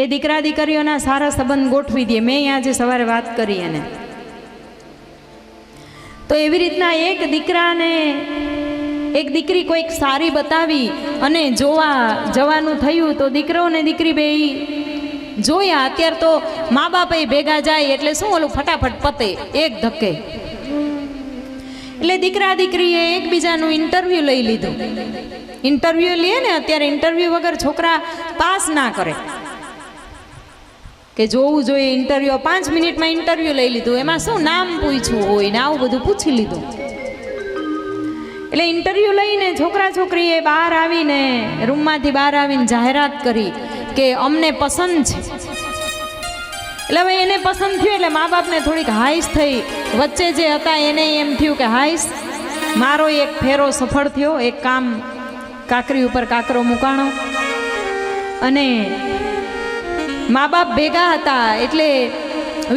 એ દીકરા દીકરીઓના સારા સંબંધ ગોઠવી દે મેં આજે સવારે વાત કરી એને. તો એવી રીતના એક દીકરાને એક દીકરી કોઈક સારી બતાવી અને જોવા જવાનું થયું તો દીકરો ને દીકરી બે જોયા. અત્યારે તો મા બાપ ભેગા જાય એટલે શું ઓલું ફટાફટ પતે, એક ધક્કે. એટલે દીકરા દીકરીએ એકબીજાનું ઇન્ટરવ્યૂ લઈ લીધું. ઇન્ટરવ્યૂ લે ને, અત્યારે ઇન્ટરવ્યૂ વગર છોકરા પાસ ના કરે. કે જોવું જોઈએ ઇન્ટરવ્યૂ પાંચ મિનિટમાં ઇન્ટરવ્યૂ લઈ લીધું. એમાં શું નામ પૂછ્યું હોય ને આવું બધું પૂછી લીધું. એટલે ઇન્ટરવ્યૂ લઈને છોકરા છોકરીએ બહાર આવીને રૂમમાંથી બહાર આવીને જાહેરાત કરી કે અમને પસંદ છે. એટલે હવે એને પસંદ થયું એટલે મા બાપને થોડીક હાઈસ થઈ. વચ્ચે જે હતા એને એમ થયું કે હાઈસ, મારો એક ફેરો સફળ થયો. એક કામ કાકરી ઉપર કાકરો મુકાણો. અને મા બાપ ભેગા હતા એટલે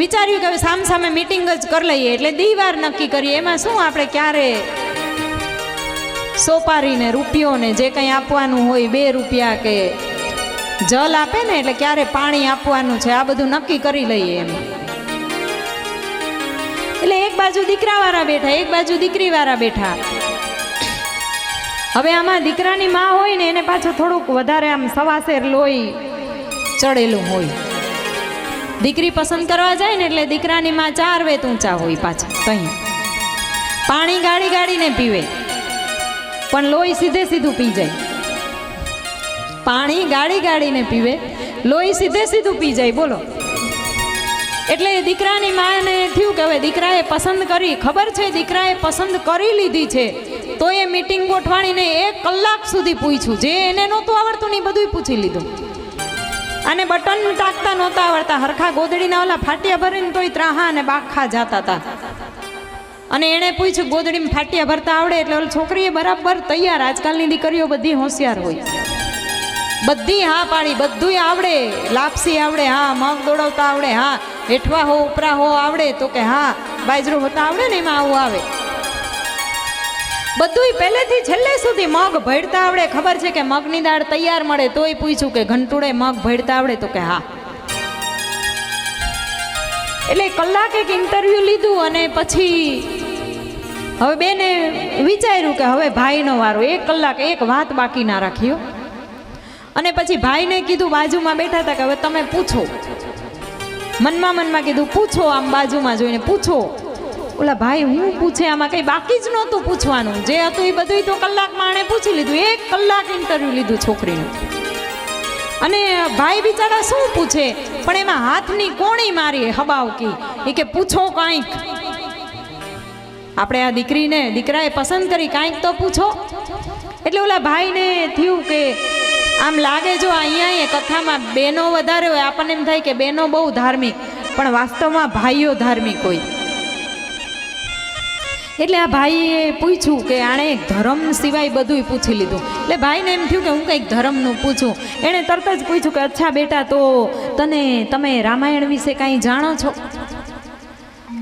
વિચાર્યું કે હવે સામ સામે મિટિંગ જ કરી લઈએ એટલે દીવાર નક્કી કરીએ. એમાં શું આપણે ક્યારે સોપારીને, રૂપિયોને જે કંઈ આપવાનું હોય બે રૂપિયા કે જલ આપે ને એટલે ક્યારે પાણી આપવાનું છે, આ બધું નક્કી કરી લઈએ એમ. એટલે એક બાજુ દીકરાવાળા બેઠા, એક બાજુ દીકરીવાળા બેઠા. હવે આમાં દીકરાની માં હોય ને એને પાછું થોડુંક વધારે આમ સવાસેર લોહી ચડેલું હોય. દીકરી પસંદ કરવા જાય ને એટલે દીકરાની માં ચાર વેત ઊંચા હોય પાછા, તહીં. પાણી ગાળી ગાળીને પીવે. પણ લોહી સીધે સીધું પી જાય. પાણી ગાળી ગાળીને પીવે, લોહી સીધે સીધું પી જાય, બોલો. એટલે દીકરાની માને થયું કે હવે દીકરાએ પસંદ કરી, ખબર છે દીકરાએ પસંદ કરી લીધી છે, તો એ મીટિંગ ગોઠવાણીને એક કલાક સુધી પૂછ્યું. જે એને નહોતું આવડતું ને એ બધું પૂછી લીધું. અને બટન તાકતા નહોતા આવડતા. હરખા ગોદડીના ઓલા ફાટિયા ભરીને તોય ત્રાહા અને બાખા જાતા હતા અને એણે પૂછ્યું, ગોદડીમાં ફાટિયા ભરતા આવડે એટલે ઓલી છોકરીએ બરાબર તૈયાર આજકાલની દીકરીઓ બધી હોશિયાર હોય. બધી હા પાડી, બધુંય આવડે, લાપસી આવડે, હા, મગ દોડવતા આવડે, હા, હેઠવા હો, ઉપરા હો આવડે. તો કે, હા, બાજરો હોતા આવડે ને એમાં આવું આવે. બધુંય પહેલેથી છેલ્લે સુધી મગ ભેળતા આવડે. ખબર છે કે મગની દાળ તૈયાર મળે તોય પૂછ્યું કે ઘંટુડે મગ ભેળતા આવડે તો કે હા. એટલે કલાક એક ઇન્ટરવ્યૂ લીધું અને પછી હવે બેને વિચાર્યું કે હવે ભાઈનો વારો. એક કલાક એક વાત બાકી ના રાખ્યો અને પછી ભાઈને કીધું બાજુમાં બેઠા હતા કે હવે તમે પૂછો. મનમાં મનમાં કીધું, પૂછો આમ બાજુમાં જોઈને, પૂછો. ઓલા ભાઈ, હું પૂછે, આમાં કંઈ બાકી જ નહોતું પૂછવાનું. જે હતું એ બધું તો કલાકમાં આણે પૂછી લીધું. એક કલાક ઇન્ટરવ્યૂ લીધું છોકરીનું. અને ભાઈ બિચારા શું પૂછે? પણ એમાં હાથની કોણી મારી હબાવકી. એ કે, પૂછો કાંઈક. આપણે આ દીકરીને, દીકરાએ પસંદ કરી, કાંઈક તો પૂછો. એટલે ઓલા ભાઈને થયું કે, આમ લાગે જો અહીંયા કથામાં બેનો વધારે હોય, આપણને એમ થાય કે બેનો બહુ ધાર્મિક. પણ વાસ્તવમાં ભાઈઓ ધાર્મિક હોય. એટલે આ ભાઈએ પૂછ્યું કે આણે ધર્મ સિવાય બધુંય પૂછી લીધું. એટલે ભાઈને એમ થયું કે હું કંઈક ધર્મનું પૂછું. એણે તરત જ પૂછ્યું કે, અચ્છા બેટા, તો તને, તમે રામાયણ વિશે કાંઈ જાણો છો?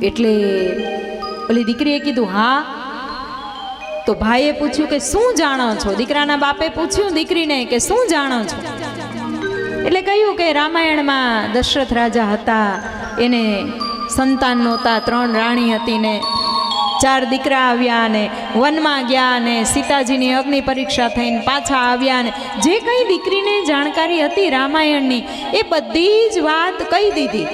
એટલે ઓલી દીકરીએ કીધું, હા. તો ભાઈએ પૂછ્યું કે, શું જાણો છો? દીકરાના બાપે પૂછ્યું દીકરીને કે, શું જાણો છો? એટલે કહ્યું કે, રામાયણમાં દશરથ રાજા હતા. એને સંતાન નહોતા, ત્રણ રાણી હતી ને ચાર દીકરા આવ્યા ને વનમાં ગયા ને સીતાજીની અગ્નિ પરીક્ષા થઈને પાછા આવ્યા ને જે કંઈ દીકરીને જાણકારી હતી રામાયણની, એ બધી જ વાત કહી દીધી.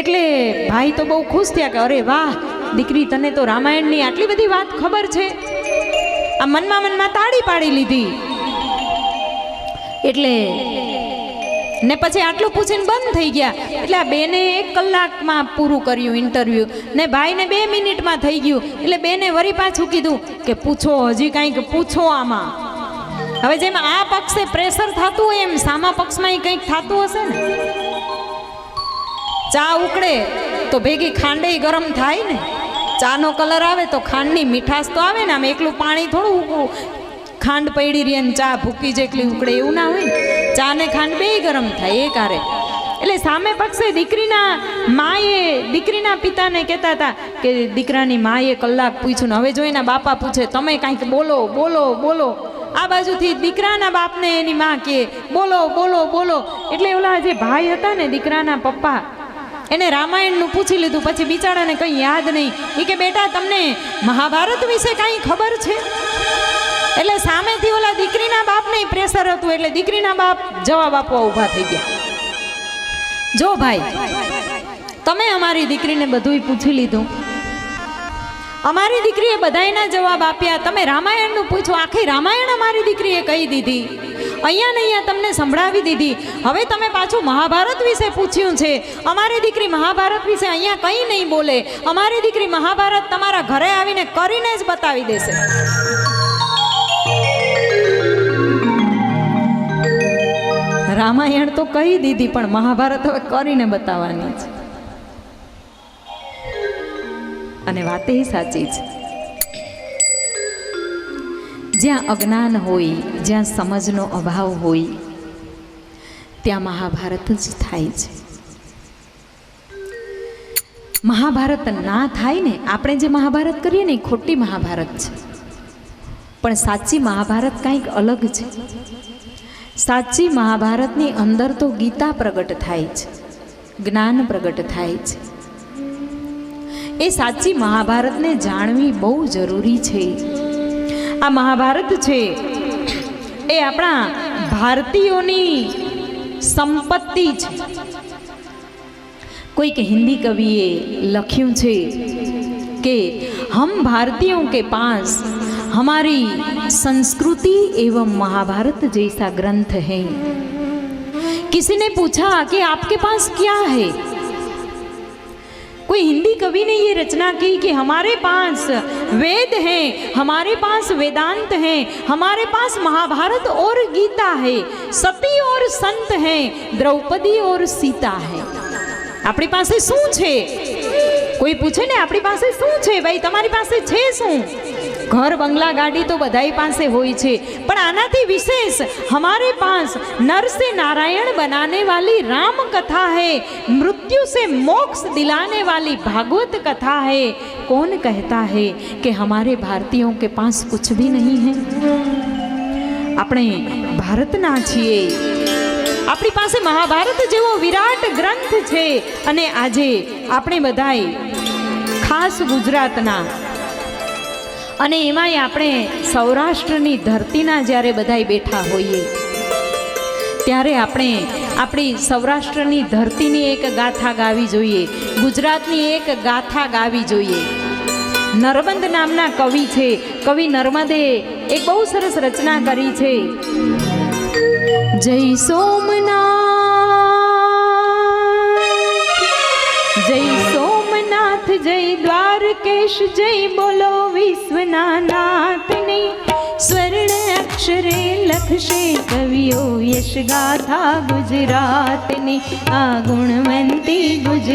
એટલે ભાઈ તો બહુ ખુશ થયા કે, અરે વાહ, દીકરી, તને તો રામાયણની આટલી બધી વાત ખબર છે. આ મનમાં મનમાં તાળી પાડી લીધી. એટલે ને પછી આટલું પૂછીને બંધ થઈ ગયા. એટલે આ બેને એક કલાકમાં પૂરું કર્યું ઇન્ટરવ્યૂ ને ભાઈને બે મિનિટમાં થઈ ગયું. એટલે બેને વરી પાછું કીધું કે પૂછો, હજી કાંઈક પૂછો આમાં. હવે જેમ આ પક્ષે પ્રેશર થતું હોય એમ સામા પક્ષમાં કંઈક થતું હશે ને? ચા ઉકળે તો ભેગી ખાંડે ગરમ થાય ને? ચાનો કલર આવે તો ખાંડની મીઠાશ તો આવે ને? આમ એકલું પાણી થોડું ખાંડ પડી રહી અને ચા ભૂકી જેટલી ઉકળે એવું ના હોય ચા ને ખાંડ બે ગરમ થાય એ કારે એટલે સામે પક્ષે દીકરીના માએ, દીકરીના પિતાને કહેતા હતા કે દીકરાની માએ કલાક પૂછ્યું ને, હવે જોઈને બાપા પૂછે, તમે કાંઈક બોલો બોલો બોલો. આ બાજુથી દીકરાના બાપને એની માં કે બોલો બોલો બોલો. એટલે ઓલા જે ભાઈ હતા ને દીકરાના પપ્પા, એને રામાયણનું પૂછી લીધું. પછી બિચારાને કંઈ યાદ નહીં. એ કે, બેટા, તમને મહાભારત વિશે કાંઈ ખબર છે? એટલે સામેથી ઓલા દીકરીના બાપને પ્રેશર હતું એટલે દીકરીના બાપ જવાબ આપવા ઊભા થઈ ગયા. જો ભાઈ, તમે અમારી દીકરીને બધુંય પૂછી લીધું. અમારી દીકરીએ બધાયના જવાબ આપ્યા. તમે રામાયણનું પૂછો. આખી રામાયણ અમારી દીકરીએ કહી દીધી. અહીંયા ને અહીંયા તમને સંભળાવી દીધી. હવે તમે પાછું મહાભારત વિશે પૂછ્યું છે. અમારી દીકરી મહાભારત વિશે અહીંયા કંઈ નહીં બોલે. અમારી દીકરી મહાભારત તમારા ઘરે આવીને કરીને જ બતાવી દેશે. રામાયણ તો કહી દીધી, પણ મહાભારત હવે કરીને બતાવવાની છે. અને વાત એ સાચી છે. જ્યાં અજ્ઞાન હોય, જ્યાં સમજનો અભાવ હોય, ત્યાં મહાભારત જ થાય છે. મહાભારત ના થાય ને, આપણે જે મહાભારત કરીએ ને, એ ખોટી મહાભારત છે. પણ સાચી મહાભારત કંઈક અલગ છે. સાચી મહાભારતની અંદર તો ગીતા પ્રગટ થાય છે, જ્ઞાન પ્રગટ થાય છે. એ સાચી મહાભારતને જાણવી બહુ જરૂરી છે. આ મહાભારત છે, એ આપણા ભારતીયોની સંપત્તિ છે. કોઈક હિન્દી કવિએ લખ્યું છે કે, હમ ભારતીયો કે પાસ हमारी संस्कृति एवं महाभारत जैसा ग्रंथ है किसी ने पूछा कि आपके पास क्या है कोई हिंदी कवि ने ये रचना की कि हमारे पास वेद हैं हमारे पास वेदांत हैं हमारे पास महाभारत और गीता है सती और संत हैं द्रौपदी और सीता है આપણી પાસે શું છે કોઈ પૂછે ને આપણી પાસે શું છે ભાઈ તમારી પાસે છે શું ઘર બંગલા ગાડી તો બધાઈ પાસે હોય છે પણ આનાથી વિશેષ हमारे पास नर से नारायण बनाने वाली राम कथा है मृत्यु से मोक्ष दिलाने वाली भागवत कथा है कौन कहता है कि हमारे भारतीयों के पास कुछ भी नहीं है આપણે ભારતના છીએ આપણી પાસે મહાભારત જેવો વિરાટ ગ્રંથ છે અને આજે આપણે બધાય ખાસ ગુજરાતના અને એમાંય આપણે સૌરાષ્ટ્રની ધરતીના જ્યારે બધાય બેઠા હોઈએ, ત્યારે આપણે આપણી સૌરાષ્ટ્રની ધરતીની એક ગાથા ગાવી જોઈએ, ગુજરાતની એક ગાથા ગાવી જોઈએ. નર્મદ નામના કવિ છે, કવિ નર્મદે એક બહુ સરસ રચના કરી છે. જય સોમનાથ જય સોમનાથ, જય દ્વારકેશ, જય બોલો વિશ્વના નાથને સ્વર્ણ અક્ષરે લખશે કવિઓ યશ ગાથા ગુજરાતની. આ ગુણવંતી ગુજરાત